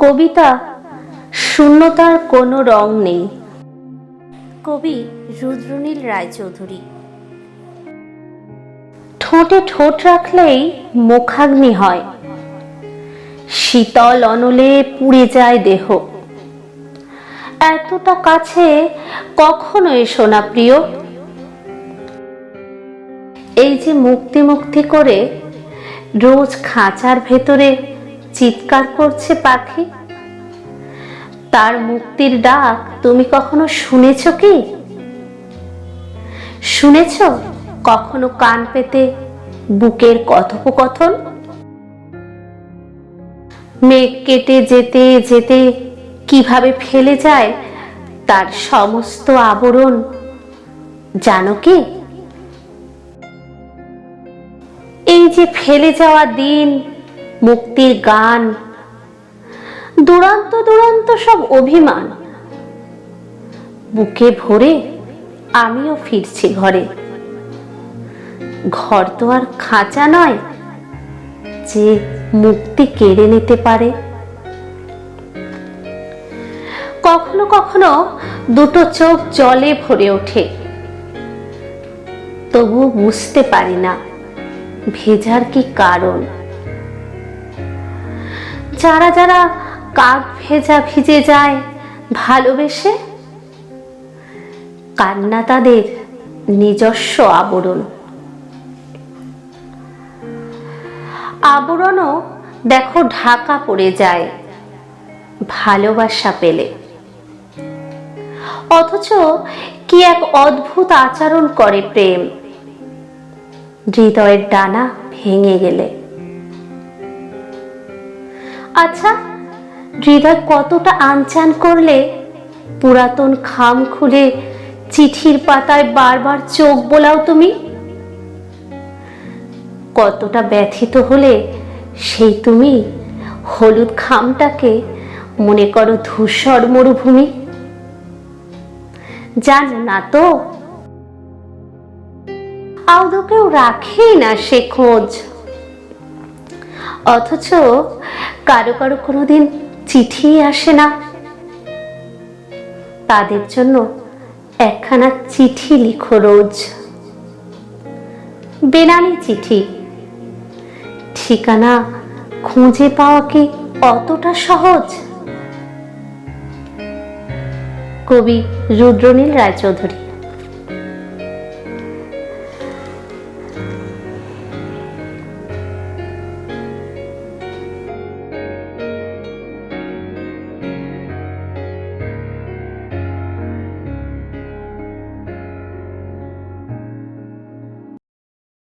কবিতা শূন্যতার কোনো রং নেই। কবি রুদ্রনীল রায়চৌধুরী। ঠোঁটে ঠোঁট রাখলেই মুখাগ্নি হয়। শীতল অনলে পুড়ে যায় দেহ। এতটা কাছে কখনো এসো না প্রিয়। এই যে মুক্তি মুক্তি করে রোজ খাঁচার ভেতরে চিৎকার করছে পাখি। তার মুক্তির ডাক তুমি কখনো শুনেছ কি? শুনেছ? কখনো কান পেতে বুকের কথোপকথন? মেঘ কেটে যেতে যেতে কীভাবে ফেলে যায় তার সমস্ত আবরণ, জানো কি? এই যে ফেলে যাওয়া দিন মুক্তির গান। দুরান্ত দুরান্ত সব অভিমান। বুকে ভরে আমিও ফিরছি ঘরে। ঘর তো আর খাঁচা নয় যে মুক্তি কেড়ে নিতে পারে। কখনো কখনো দুটো চোখ জলে ভরে ওঠে। তবু বুঝতে পারি না ভেজার কি কারণ। যারা যারা কাক ভেজা ভিজে যায় ভালোবেসে কান্না তাদের নিজস্ব আবরণ। আবরণও দেখো ঢাকা পড়ে যায়, ভালোবাসা পেলে। অথচ কি এক অদ্ভুত আচরণ করে প্রেম, হৃদয়ের ডানা ভেঙে গেলে। আচ্ছা হৃদয় কতটা আনচান করলে পুরাতন খাম খুলে চিঠির পাতায় বারবার চোখ বোলাও তুমি? কতটা ব্যথিত হলে সেই তুমি হলুদ খামটাকে মনে করো ধূসর মরুভূমি? জানো না তো? আদৌ কেউ রাখেই না সে খোঁজ। অথচ কারও কারও কোনোদিন চিঠি আসে না। তাদের জন্য একখানা চিঠি লিখো রোজ। বেনামি চিঠি। ঠিকানা খুঁজে পাওয়া কি অতটা সহজ? কবি রুদ্রনীল রায়চৌধুরী।